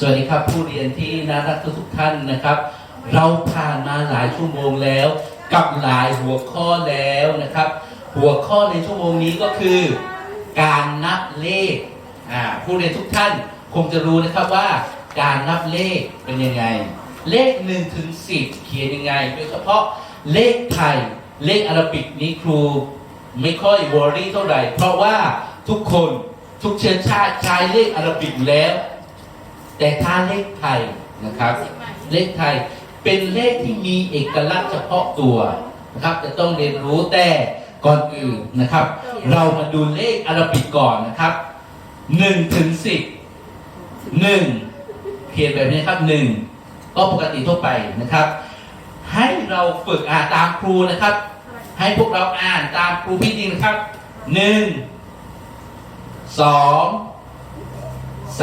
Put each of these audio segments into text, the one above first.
สวัสดีครับผู้เรียนที่น่ารักทุกท่านนะครับ เราผ่านมาหลายชั่วโมงแล้ว กับหลายหัวข้อแล้วนะครับ หัวข้อในชั่วโมงนี้ก็คือ การนับเลขผู้เรียนทุกท่านคงจะรู้นะครับว่าการนับเลขเป็นยังไง เลข1นถึงสิเขียนยังไง โดยเฉพาะเลขไทยเลขอาราบิกนี้ครูไม่ค่อยวอรี่เท่าไหร่ เพราะว่าทุกคนทุกเชื้อชาติใช้เลขอาราบิกแล้ว แต่ถ้าเลขไทยนะครับ เลขไทยเป็นเลขที่มีเอกลักษณ์เฉพาะตัวนะครับจะต้องเรียนรู้แต่ก่อนอื่นนะครับ เรามาดูเลขอาราบิกก่อนนะครับ1ถึง10 1เขียนแบบนี้ครับ1ก็ปกติทั่วไปนะครับ ให้เราฝึกอ่านตามครูนะครับ ให้พวกเราอ่านตามครูพี่ดิงนะครับหนึ่งสอง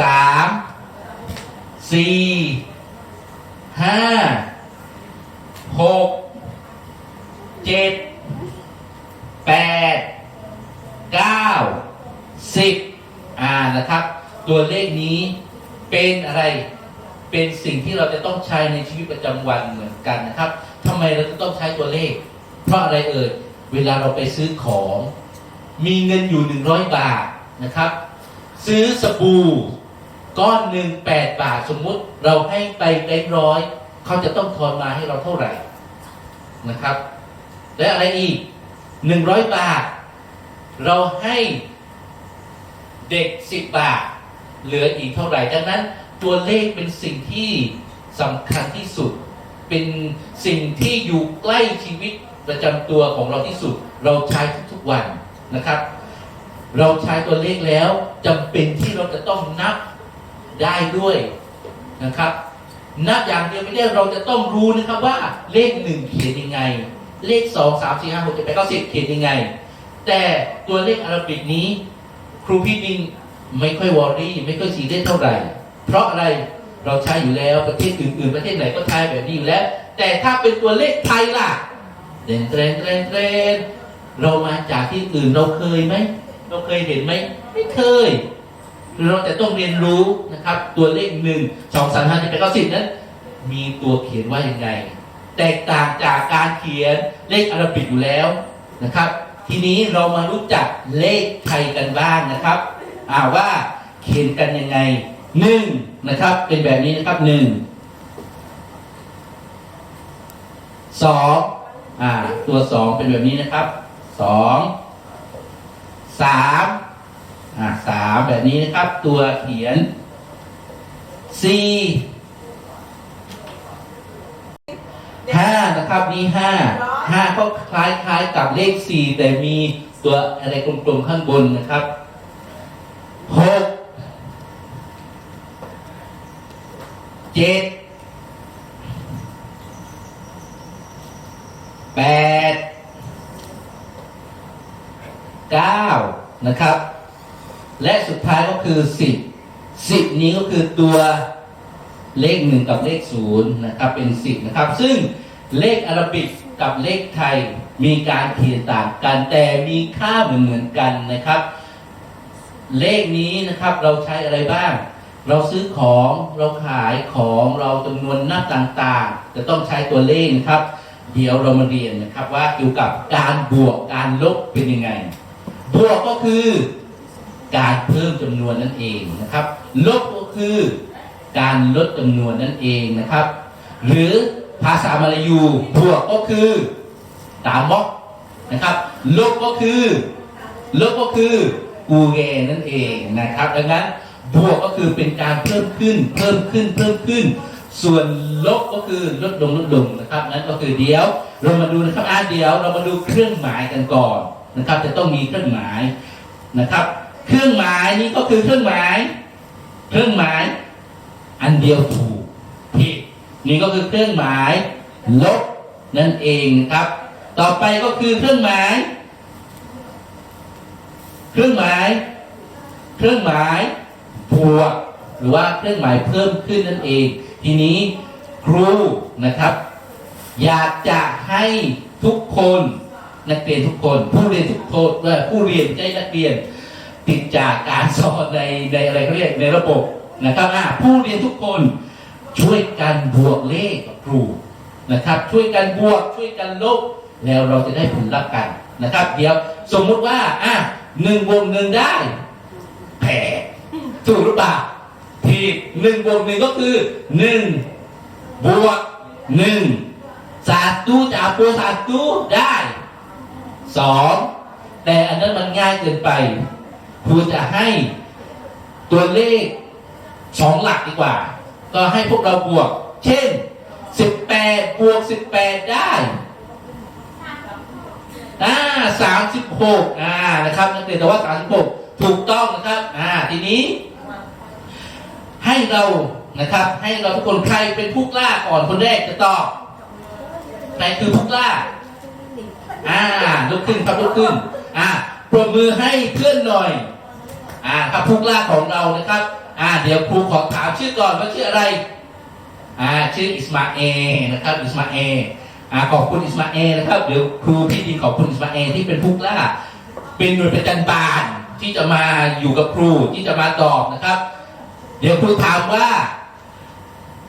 สาม สี่ห้าหกเจ็ดแปดเก้าสิบอ่านะครับ ตัวเลขนี้เป็นอะไรเป็นสิ่งที่เราจะต้องใช้ในชีวิตประจำวันเหมือนกันนะครับทำไมเราจะต้องใช้ตัวเลข เพราะอะไรเอ่ยเวลาเราไปซื้อของ มีเงินอยู่100บาทนะครับ ซื้อสบู่ ก้อนหนึ่ง8บาทสมมุติเราให้ไปแบงค์ร้อยเขาจะต้องทอนมาให้เราเท่าไหร่นะครับ และอะไรอีก100บาท เราให้เด็ก10บาท เหลืออีกเท่าไหร่ดังนั้น ตัวเลขเป็นสิ่งที่สำคัญที่สุด เป็นสิ่งที่อยู่ใกล้ชีวิตประจำตัวของเราที่สุด เราใช้ทุกๆวันนะครับ เราใช้ตัวเลขแล้วจำเป็นที่เราจะต้องนับ ได้ด้วยนะครับนับอย่างเดียวไม่ได้เราจะต้องรู้นะครับว่าเลขหนึ่งเขียนยังไง เลขสองสามสี่ห้าหกเจ็ดแปดเก้าสิบเขียนยังไง แต่ตัวเลขอาราบิกนี้ ครูพี่ดิงไม่ค่อยวอรี่ ไม่ค่อยซีเรียสเท่าไหร่ เพราะอะไรเราใช้อยู่แล้วประเทศอื่นๆ ประเทศไหนก็ใช้แบบนี้อยู่แล้ว แต่ถ้าเป็นตัวเลขไทยล่ะเดนเทรนเทรนเทรนเรามาจากที่อื่นเราเคยไหมเราเคยเห็นไหมไม่เคย เราจะต้องเรียนรู้นะครับ ตัวเลขหนึ่งสองสามห้าเจ็ดแปดเก้าสิบนั้น มีตัวเขียนว่ายังไง แตกต่างจากการเขียนเลขอาราบิกอยู่แล้วนะครับ ทีนี้เรามารู้จักเลขไทยกันบ้างนะครับอ่าว่าเขียนกันยังไงหนึ่งนะครับ เป็นแบบนี้นะครับหนึ่งสองอ่าตัวสองเป็นแบบนี้นะครับสองสามามแบบนี้นะครับ ตัวเขียนสี่ห้านะครับนี่ห้าห้าก็คล้ายคล้ายๆกับเลขสี่แต่มีตัวอะไรกลมๆข้างบนนะครับหกเจ็ดแปดเก้านะครับ และสุดท้ายก็คือสิบสิบนี้ก็คือตัวเลขหนึ่งกับเลขศูนย์นะครับเป็นสิบนะครับ ซึ่งเลขอารบิกกับเลขไทยมีการเขียนต่างกันแต่มีค่าเหมือนเหมือนๆกันนะครับ เลขนี้นะครับเราใช้อะไรบ้าง เราซื้อของเราขายของเราจำนวนหนับต่างๆ จะต้องใช้ตัวเลขนะครับ เดี๋ยวเรามาเรียนนะครับว่าเกี่ยวกับการบวกการลบเป็นยังไง บวกก็คือ การเพิ่มจำนวนนั่นเองนะครับ ลบก็คือการลดจำนวนนั่นเองนะครับ หรือภาษามาลายูบวกก็คือตามอกนะครับ ลบก็คือ ลบก็คือกูเกนั่นเองนะครับ ดังนั้นบวกก็คือเป็นการเพิ่มขึ้น เพิ่มขึ้นเพิ่มขึ้น ส่วนลบก็คือลดลงลดลงนะครับ นั้นก็คือเดี๋ยว เรามาดูนะครับอ่าเดี๋ยวเรามาดูเครื่องหมายกันก่อนนะครับ จะต้องมีเครื่องหมายนะครับ เครื่องหมายนี้ก็คือเครื่องหมาย เครื่องหมาย อันเดียวถูกผิดนี่ก็คือเครื่องหมาย ลบนั่นเองครับ ต่อไปก็คือเครื่องหมาย เครื่องหมาย เครื่องหมายบวกหรือว่าเครื่องหมายเพิ่มขึ้นนั่นเอง ทีนี้ครูนะครับ อยากจะให้ทุกคนนักเรียนทุกคน ผู้เรียนทุกคนเอ่อผู้เรียนใช่นักเรียน ติดจากการสอนในในอะไรเขาเรียกในระบบนะครับอ่าผู้เรียนทุกคนช่วยกันบวกเลขกับครูนะครับ ช่วยกันบวกช่วยกันลบแล้วเราจะได้ผลลัพธ์กันนะครับ เดี๋ยวสมมุติว่าอะหนึ่งบวกหนึ่งได้แผลถูกหรือเปล่าผิดหนึ่งบวกหนึ่งก็คือหนึ่งบวกหนึ่งสาตูจากตัวสาตูได้สองแต่อันนั้นมันง่ายเกินไป ควรจะให้ตัวเลขสองหลักดีกว่า ก็ให้พวกเราบวก เช่น18บแปดบวก18ได้อ่าสามสิบหกอ่านะครับนักเรียนแต่ว่าสามสิบหกถูกต้องนะครับอ่าทีนี้ ให้เรานะครับ ให้เราทุกคนใครเป็นผู้กล้าก่อนคนแรกจะตอบใครคือผู้กล้าอ่าลุกขึ้นครับลุกขึ้นอ่าปรบมือให้เพื่อนหน่อย อ่าครับผู้กล้าของเรานะครับ อ่า เดี๋ยวครูขอถามชื่อก่อนว่าชื่ออะไร อ่า ชื่ออิสมาเอนะครับ อิสมาเออ่าขอบคุณอิสมาเอนะครับ เดี๋ยวครูพี่ดินขอบคุณอิสมาเอที่เป็นผู้กล้า เป็นหน่วยประจันบานที่จะมาอยู่กับครูที่จะมาตอบนะครับ เดี๋ยวครูถามว่า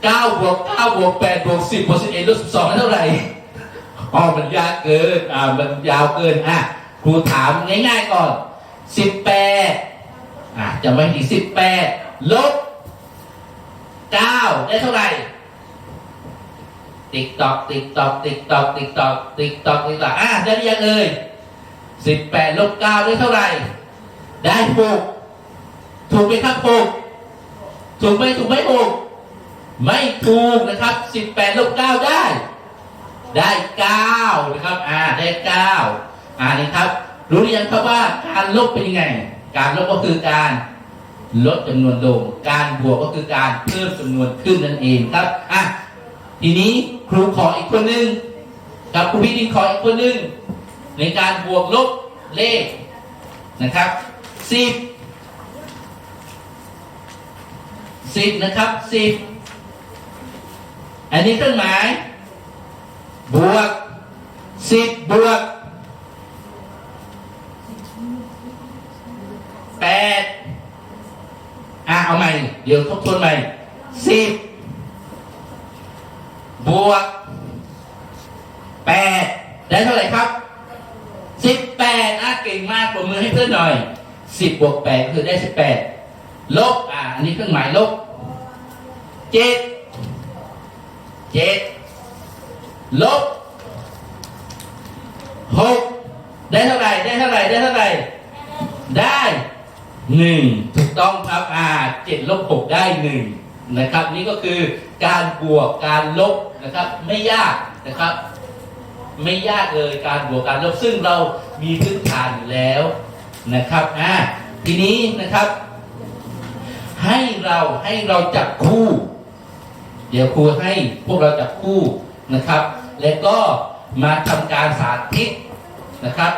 9บวก9บวก8บวก10บวก11ลบ12เท่าไหร่อ๋อมันยากเกิน อ่า มันยาวเกิน อะ ครูถามง่ายๆก่อน 18 อะจะไม่ดี18ลบ9ได้เท่าไหร่ติ๊กตอกติ๊กตอกติ๊กตอกติ๊กตอกติ๊กตอกติ๊กตอกอะได้หรือยังเอ่ย18ลบ9ได้เท่าไหร่ ได้6ถูกไหมครับ6ถูกไหมถูกไหม6ไม่ถูกนะครับ18ลบ9ได้ ได้เก้านะครับ อ่าได้เก้าอ่านี่ครับ รู้หรือยังครับว่าการลบเป็นยังไง การลบก็คือการลดจำนวนลง การบวกก็คือการเพิ่มจำนวนขึ้นนั่นเองครับอะทีนี้ครูขออีกคนหนึ่งครับครูพี่ดินขออีกคนหนึ่งในการบวกลบเลขนะครับสิบสิบนะครับสิบอันนี้เครื่องหมาย บวกสิบบวก แปดอะเอาใหม่ เดี๋ยวทบทวนใหม่สิบบวกแปดได้เท่าไหร่ครับสิบแปดอะเก่งมากปรบมือให้เพื่อนหน่อยสิบบวกแปดคือได้สิบแปดลบอะอันนี้เครื่องหมายลบเจ็ดเจ็ดลบหกได้เท่าไหร่ได้เท่าไหร่ได้เท่าไหร่ได้ หนึ่งถูกต้องครับอ่าเจ็ดลบหกได้หนึ่งนะครับ นี่ก็คือการบวกการลบนะครับ ไม่ยากนะครับ ไม่ยากเลยการบวกการลบซึ่งเรามีพื้นฐานอยู่แล้วนะครับอ่าทีนี้นะครับ ให้เราให้เราจับคู่ เดี๋ยวครูให้พวกเราจับคู่นะครับ แล้วก็มาทำการสาธิตนะครับ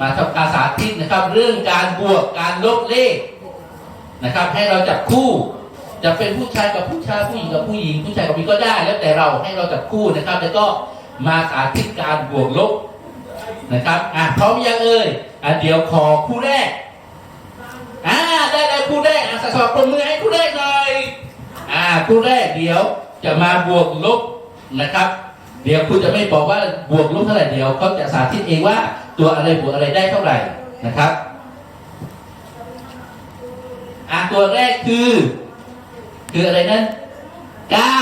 มาทำการสาธิตนะครับ เรื่องการบวกการลบเลขนะครับ ให้เราจับคู่ จะเป็นผู้ชายกับผู้ชายผู้หญิงกับผู้หญิง ผู้ชายกับผู้หญิงก็ได้ แล้วแต่เราให้เราจับคู่นะครับ แล้วก็มาสาธิตการบวกลบนะครับอะพร้อมยังเอ่ยอะเดี๋ยวขอคู่แรกอ่าได้ได้คู่แรกอะสอบปรบมือให้คู่แรกหน่อยอ่าคู่แรกเดี๋ยวจะมาบวกลบนะครับ เดี๋ยวคุณจะไม่บอกว่าบวกลบเท่าไหร่เดี๋ยวเขาจะสาธิตเองว่า ตัวอะไรบวกอะไรได้เท่าไหร่นะครับอ่าตัวแรกคือ คืออะไรนั้นเก้า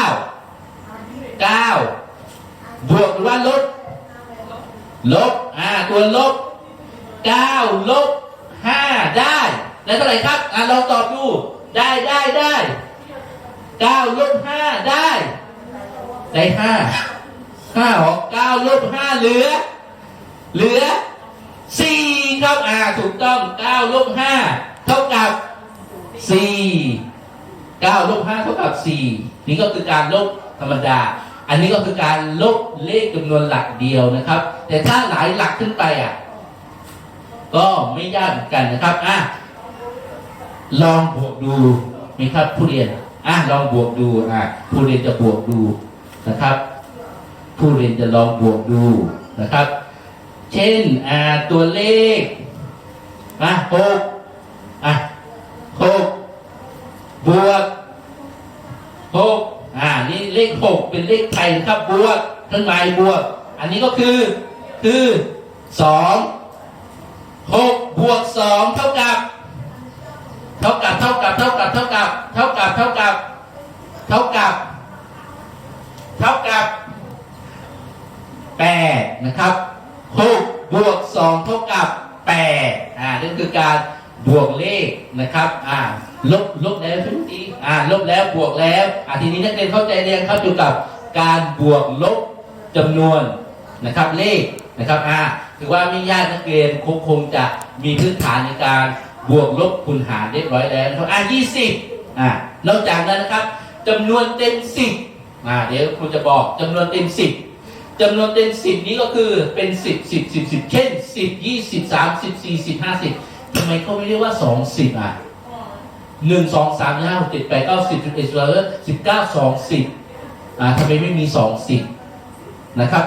เก้าบวกหรือว่าลบลบอ่าตัวลบเก้าลบห้าได้ได้เท่าไหร่ครับอ่าลองตอบดูได้ได้ได้เก้าลบห้าได้ ได้ห้าห้าหกเก้าลบห้าเหลือ เหลือสี่ครับอ่าถูกต้องเก้าลบห้าเท่ากับสี่เก้าลบห้าเท่ากับสี่นี่ก็คือการลบธรรมดา อันนี้ก็คือการลบเลขจำนวนหลักเดียวนะครับ แต่ถ้าหลายหลักขึ้นไปอะ ก็ไม่ยากเหมือนกันนะครับอะลองบวกดูไหมครับผู้เรียนอะลองบวกดูอะผู้เรียนจะบวกดูนะครับ ผู้เรียนจะลองบวกดูนะครับ เช่นตัวเลขอะหกอะหกบวกหกอ่านี่เลขหกเป็นเลขไทยนะครับบวกเครื่องหมายบวก อันนี้ก็คือคือสองหกบวกสองเท่ากับ เท่ากับเท่ากับเท่ากับเท่ากับเท่ากับเท่ากับเท่ากับเท่ากับแปดนะครับ หกบวกสองเท่ากับแปดอ่านี่คือการบวกเลขนะครับอ่าลบลบแล้วทุกทีอ่าลบแล้วบวกแล้วอ่าทีนี้นักเรียนเข้าใจเรียนครับเกี่ยวกับการบวกลบจำนวนนะครับเลขนะครับอ่าถือว่าไม่ยากนักเรียนคงคงจะมีพื้นฐานในการบวกลบคูณหารเรียบร้อยแล้วนะครับอ่ายี่สิบอ่านอกจากนั้นนะครับจำนวนเต็มสิบอ่าเดี๋ยวครูจะบอกจำนวนเต็มสิบ จำนวนเต็มสิบนี้ก็คือเป็นสิบสิบสิบสิบเช่นสิบยี่สิบสามสิบสี่สิบห้าสิบทำไมเขาไม่เรียกว่าสองสิบอะหนึ่งสองสามห้าหกเจ็ดแปดเก้าสิบสิบเอ็ดสิบสองสิบเก้าสองสิบอ่าทำไมไม่มีสองสิบนะครับ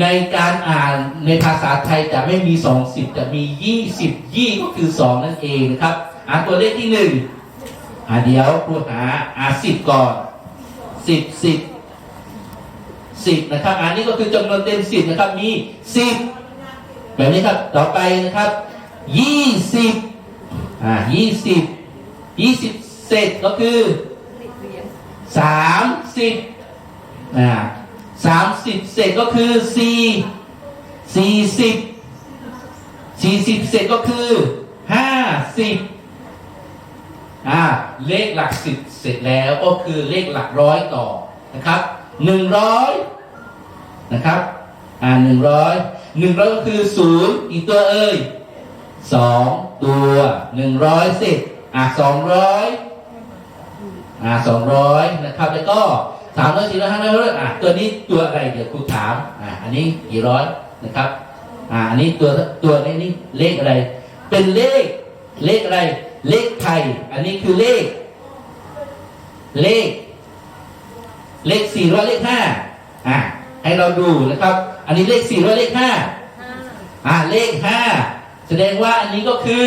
ในการอ่านในภาษาไทยจะไม่มีสองสิบจะมียี่สิบยี่ก็คือสองนั่นเองนะครับอ่านตัวเลขที่หนึ่งอ่าเดี๋ยวครูหาอ่าสิบก่อนสิบสิบ สิบนะครับ อันนี้ก็คือจำนวนเต็มสิบนะครับ มีสิบแบบนี้ครับ ต่อไปนะครับยี่สิบอ่ายี่สิบยี่สิบเศษก็คือสามสิบอ่าสามสิบเศษก็คือสี่สี่สิบสี่สิบเศษก็คือห้าสิบอ่าเลขหลักสิบเสร็จแล้วก็คือเลขหลักร้อยต่อนะครับ หนึ่งร้อยนะครับอ่าหนึ่งร้อยหนึ่งร้อยก็คือศูนย์อีกตัวเอ่ยสองตัวหนึ่งร้อยสิบอ่าสองร้อยอ่าสองร้อยนะครับแล้วก็สามร้อยสี่ร้อยห้าร้อยอ่าตัวนี้ตัวอะไรเดี๋ยวครูถามอ่าอันนี้กี่ร้อยนะครับอ่าอันนี้ตัวตัวนี้นี่เลขอะไร เป็นเลขเลขอะไร เลขไทย อันนี้คือเลข เลข เลขสี่ร้อยเลขห้าอ่าให้เราดูนะครับ อันนี้เลขสี่ร้อยเลขห้าอ่าเลขห้าแสดงว่าอันนี้ก็คือ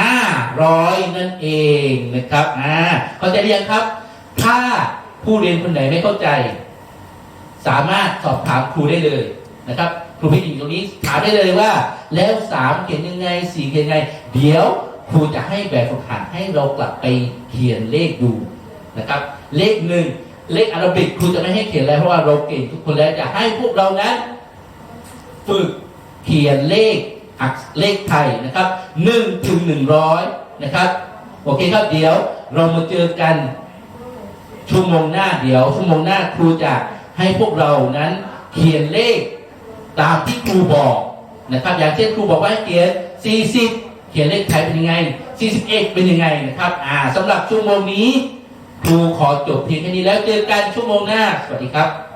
ห้าร้อยนั่นเองนะครับอ่าเข้าใจหรือยังครับ ถ้าผู้เรียนคนไหนไม่เข้าใจ สามารถสอบถามครูได้เลยนะครับครูพี่หญิงตรงนี้ถามได้เลยว่า แล้วสามเขียนยังไงสี่เขียนยังไง เดี๋ยวครูจะให้แบบฝึกหัดให้เรากลับไปเขียนเลขดูนะครับ เลขหนึ่งเลขอารบิกครูจะไม่ให้เขียนแล้วเพราะว่าเราเก่งทุกคนแล้วจะให้พวกเรานั้นฝึกเขียนเลขอักษรเลขไทยนะครับหนึ่งถึงหนึ่งร้อยนะครับโอเคครับเดี๋ยวเรามาเจอกันชั่วโมงหน้าเดี๋ยวชั่วโมงหน้าครูจะให้พวกเรานั้นเขียนเลขตามที่ครูบอกนะครับ อย่างเช่นครูบอกว่าให้เขียน 40 เขียนเลขไทยเป็นยังไง 41 เป็นยังไงนะครับอ่าสำหรับชั่วโมงนี้ ครูขอจบเพียงแค่นี้แล้วเจอกันชั่วโมงหน้า สวัสดีครับ